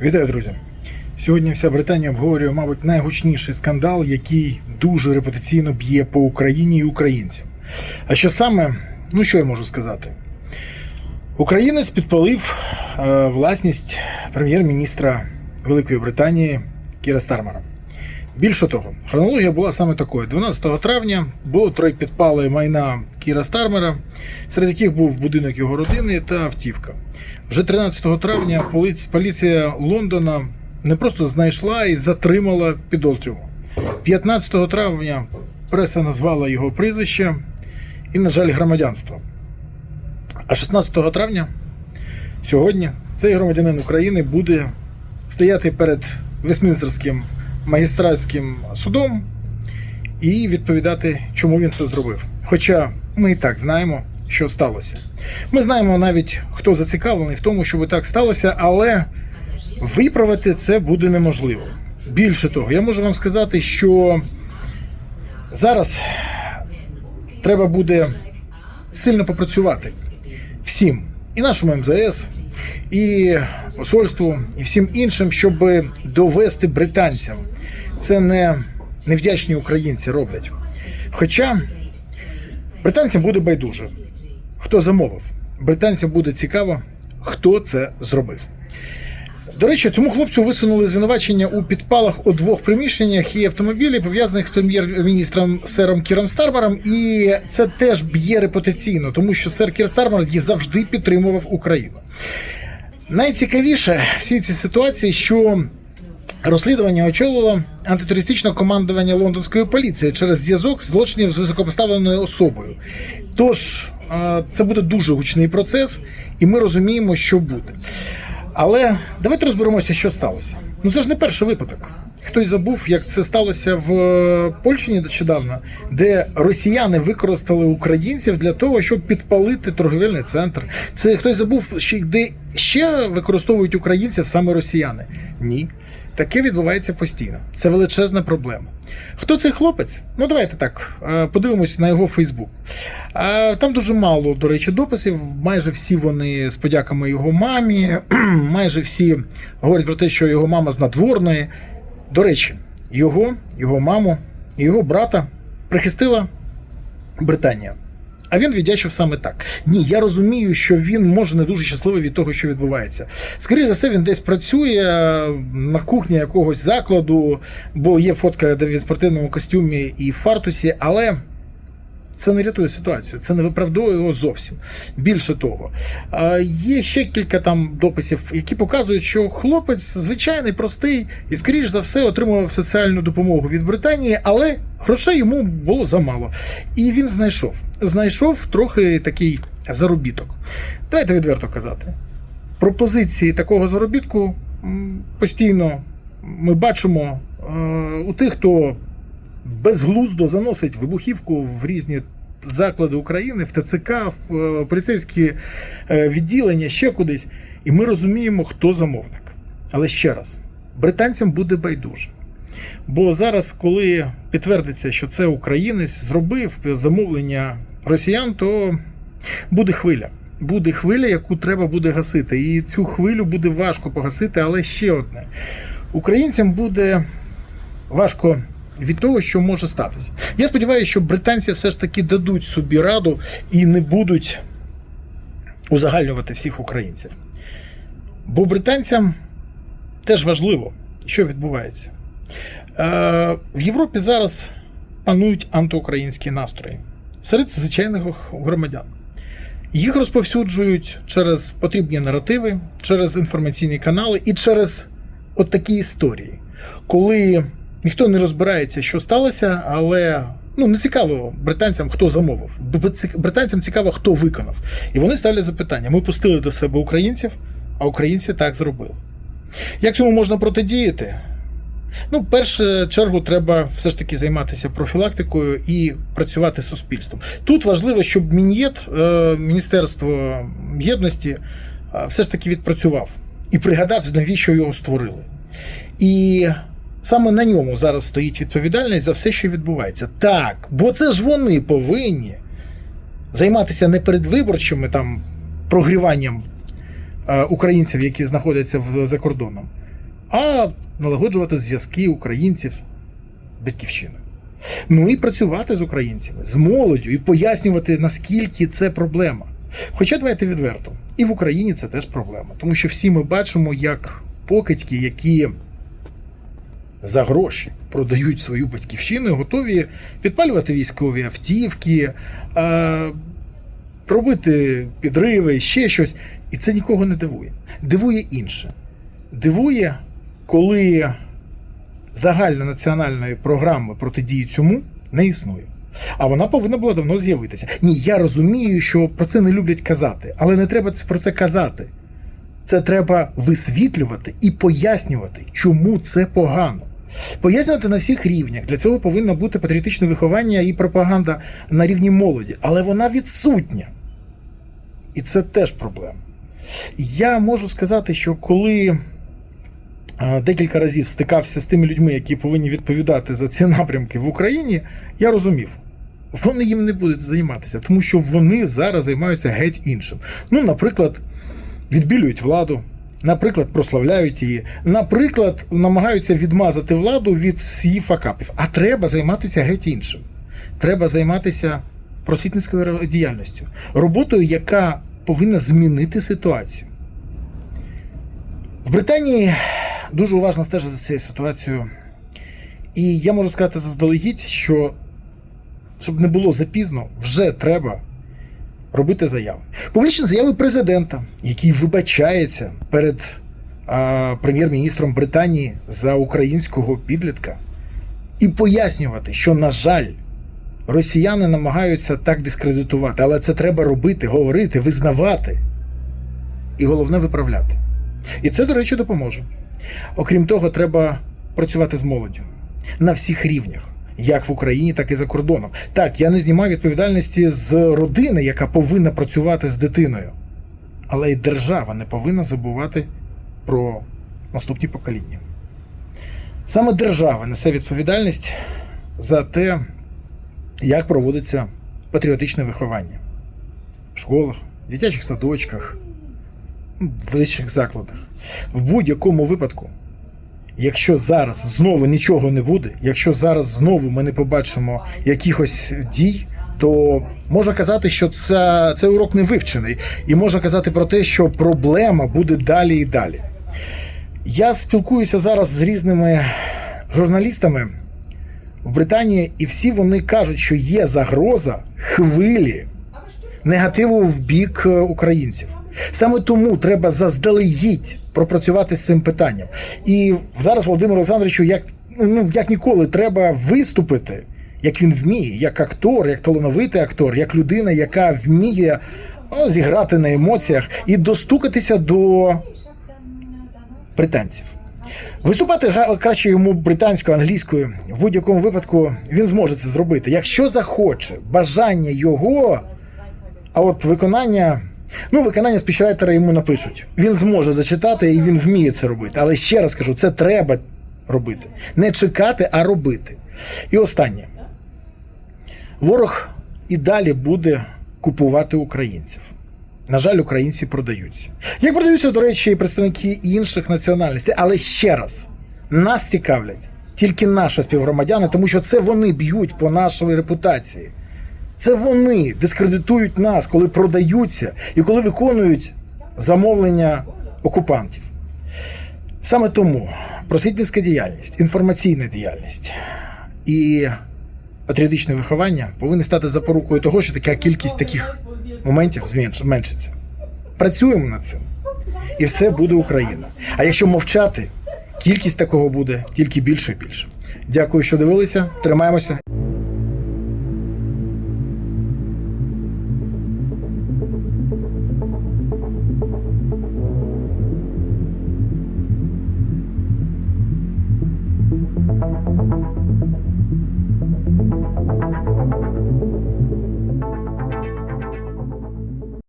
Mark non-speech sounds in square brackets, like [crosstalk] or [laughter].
Вітаю, друзі! Сьогодні вся Британія обговорює, мабуть, найгучніший скандал, який дуже репутаційно б'є по Україні і українцям. А що саме, ну що я можу сказати? Українець підпалив е, власність прем'єр-міністра Великої Британії Кіра Стармера. Більше того, хронологія була саме такою: 12 травня було три підпали майна Кіра Стармера, серед яких був будинок його родини та автівка. Вже 13 травня поліція Лондона не просто знайшла і затримала підозрюваного. 15 травня преса назвала його прізвище і, на жаль, громадянство. А 16 травня сьогодні цей громадянин України буде стояти перед Вестмінстерським магістратським судом і відповідати, чому він це зробив. Хоча ми і так знаємо, що сталося. Ми знаємо навіть, хто зацікавлений в тому, щоб так сталося, але виправити це буде неможливо. Більше того, я можу вам сказати, що зараз треба буде сильно попрацювати всім, і нашому МЗС, і посольству, і всім іншим, щоб довести британцям. Це не невдячні українці роблять. Хоча британцям буде байдуже, хто замовив. Британцям буде цікаво, хто це зробив. До речі, цьому хлопцю висунули звинувачення у підпалах у двох приміщеннях і автомобілі, пов'язаних з прем'єр-міністром сером Кіром Стармером. І це теж б'є репутаційно, тому що сер Кір Стармер завжди підтримував Україну. Найцікавіше в всій цій ситуації, що розслідування очолило антитерористичне командування лондонської поліції через зв'язок злочинів з високопоставленою особою. Тож е, це буде дуже гучний процес, і ми розуміємо, що буде. Але давайте розберемося, що сталося. Ну це ж не перший випадок. Хтось забув, як це сталося в е, Польщі нещодавно, де росіяни використали українців для того, щоб підпалити торговельний центр. Це хтось забув, що де ще використовують українців саме росіяни. Ні. Таке відбувається постійно. Це величезна проблема. Хто цей хлопець? Ну давайте так е, подивимось на його Фейсбук. Там дуже мало, до речі, дописів. Майже всі вони з подяками його мамі. [clears throat] Майже всі говорять про те, що його мама з надворної. До речі, його, його маму і його брата прихистила Британія. А він віддячив саме так. Ні, я розумію, що він може не дуже щасливий від того, що відбувається. Скоріше за все, він десь працює на кухні якогось закладу, бо є фотка, де він в спортивному костюмі і фартусі, але. Це не рятує ситуацію, це не виправдовує його зовсім. Більше того, є ще кілька там дописів, які показують, що хлопець звичайний, простий і, скоріш за все, отримував соціальну допомогу від Британії, але грошей йому було замало. І він знайшов. Знайшов трохи такий заробіток. Давайте відверто казати. Пропозиції такого заробітку постійно ми бачимо е, у тих, хто безглуздо заносить вибухівку в різні заклади України, в ТЦК, в е, поліцейські е, відділення, ще кудись. І ми розуміємо, хто замовник. Але ще раз, британцям буде байдуже. Бо зараз, коли підтвердиться, що це українець зробив замовлення росіян, то буде хвиля. Буде хвиля, яку треба буде гасити. І цю хвилю буде важко погасити, але ще одне. Українцям буде важко від того, що може статися. Я сподіваюся, що британці все ж таки дадуть собі раду і не будуть узагальнювати всіх українців. Бо британцям теж важливо, що відбувається. Е, в Європі зараз панують антиукраїнські настрої серед звичайних громадян. Їх розповсюджують через потрібні наративи, через інформаційні канали і через от такі історії, коли ніхто не розбирається, що сталося, але ну не цікаво британцям, хто замовив. Британцям цікаво, хто виконав. І вони ставлять запитання: ми пустили до себе українців, а українці так зробили. Як цьому можна протидіяти? Ну, першу чергу, треба все ж таки займатися профілактикою і працювати з суспільством. Тут важливо, щоб Мін'єд, е, Міністерство єдності, е, все ж таки відпрацював і пригадав, навіщо його створили. І саме на ньому зараз стоїть відповідальність за все, що відбувається. Так, бо це ж вони повинні займатися не передвиборчими там прогріванням е, українців, які знаходяться за кордоном. а налагоджувати зв'язки українців з батьківщиною. Ну і працювати з українцями, з молоддю і пояснювати, наскільки це проблема. Хоча давайте відверто, і в Україні це теж проблема, тому що всі ми бачимо, як покидьки, які за гроші продають свою батьківщину, готові підпалювати військові автівки, е, робити підриви, ще щось. І це нікого не дивує. Дивує інше. Дивує, коли загальнонаціональної програми протидії цьому не існує. А вона повинна була давно з'явитися. Ні, я розумію, що про це не люблять казати, але не треба про це казати. Це треба висвітлювати і пояснювати, чому це погано. Пояснювати на всіх рівнях. Для цього повинно бути патріотичне виховання і пропаганда на рівні молоді, але вона відсутня. І це теж проблема. Я можу сказати, що коли е, декілька разів стикався з тими людьми, які повинні відповідати за ці напрямки в Україні, я розумів. Вони їм не будуть займатися, тому що вони зараз займаються геть іншим. Ну, наприклад, відбілюють владу, наприклад, прославляють її, наприклад, намагаються відмазати владу від її факапів. А треба займатися геть іншим. Треба займатися просвітницькою діяльністю, роботою, яка повинна змінити ситуацію. В Британії дуже уважно стежать за цією ситуацією. І я можу сказати заздалегідь, що щоб не було запізно, вже треба робити заяви. Публічні заяви президента, який вибачається перед прем'єр-міністром Британії за українського підлітка, і пояснювати, що, на жаль, росіяни намагаються так дискредитувати, але це треба робити, говорити, визнавати. І головне виправляти. І це, до речі, допоможе. Окрім того, треба працювати з молоддю на всіх рівнях, як в Україні, так і за кордоном. Так, я не знімаю відповідальності з родини, яка повинна працювати з дитиною. Але й держава не повинна забувати про наступні покоління. Саме держава несе відповідальність за те, як проводиться патріотичне виховання в школах, дитячих садочках, в вищих закладах. В будь-якому випадку, якщо зараз знову нічого не буде, якщо зараз знову ми не побачимо якихось дій, то можна казати, що це, цей урок не вивчений, і можна казати про те, що проблема буде далі і далі. Я спілкуюся зараз з різними журналістами в Британії, і всі вони кажуть, що є загроза хвилі негативу в бік е, українців. Саме тому треба заздалегідь пропрацювати з цим питанням. І зараз Володимиру Олександровичу, як ну як ніколи, треба виступити, як він вміє, як актор, як талановитий актор, як людина, яка вміє ну, зіграти на емоціях і достукатися до британців. Виступати краще йому британською, англійською. В будь-якому випадку він зможе це зробити. Якщо захоче, бажання його, а от виконання. Ну, виконання спічрайтера йому напишуть. Він зможе зачитати і він вміє це робити. Але ще раз кажу, це треба робити. Не чекати, а робити. І останнє. Ворог і далі буде купувати українців. На жаль, українці продаються. Як продаються, до речі, і представники інших національностей. Але ще раз, нас цікавлять тільки наші співгромадяни, тому що це вони б'ють по нашій репутації. Це вони дискредитують нас, коли продаються і коли виконують замовлення окупантів. Саме тому просвітницька діяльність, інформаційна діяльність і патріотичне виховання повинні стати запорукою того, що така кількість таких моментів зменш- зменшиться. Працюємо над цим, і все буде Україна. А якщо мовчати, кількість такого буде тільки більше і більше. Дякую, що дивилися. Тримаємося.